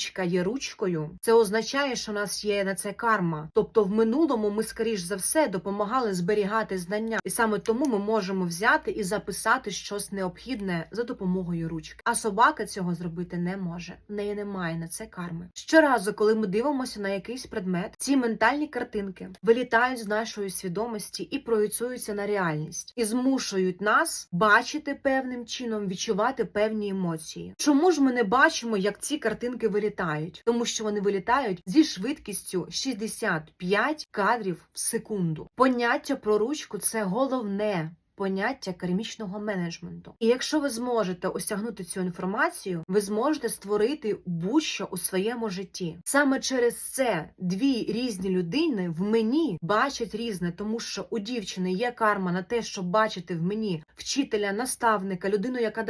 ручка є ручкою, це означає, що у нас є на це карма. Тобто, в минулому ми, скоріш за все, допомагали зберігати знання, і саме тому ми можемо взяти і записати щось необхідне за допомогою ручки. А собака цього зробити не може. В неї немає на це карми. Щоразу, коли ми дивимося на якийсь предмет, ці ментальні картинки вилітають з нашої свідомості і проєцюються на реальність і змушують нас бачити певним чином, відчувати певні емоції. Чому ж ми не бачимо, як ці картинки вилітають? Тому що вони вилітають зі швидкістю 65 кадрів в секунду. Поняття про ручку це головне. Поняття кармічного менеджменту, і якщо ви зможете осягнути цю інформацію, ви зможете створити будь-що у своєму житті. Саме через це дві різні людини в мені бачать різне, тому що у дівчини є карма на те, щоб бачити в мені вчителя, наставника, людину, яка